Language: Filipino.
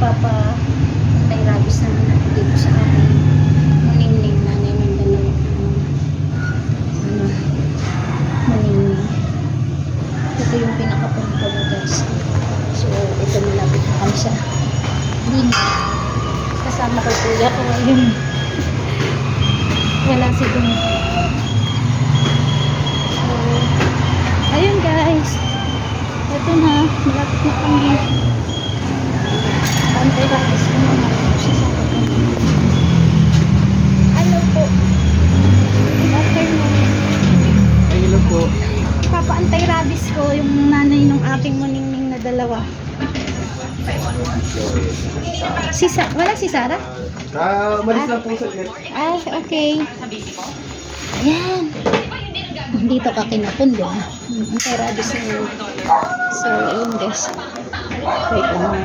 magpapa anti-rabies naman ako sa akin. Maningning na namin dalawa. Ano, maningning. Ito yung na guys. So, ito malapit na kami sa din. Kasama ko kuya ko ngayon. Wala si Dun. So, ayun guys. Ito na, malapit na kami. Pantay rabies ko na siya sa akin. Ano po? Afternoon. Hello po. Papaantay rabies ko yung nanay ng aking muningning na dalawa. Si Sa wala si Sarah? Ah, malis lang po sa Ay, okay. Ayan. Dito ka kinapon, di ba? Rabies na yun. So, ayun guys. Wait lang mga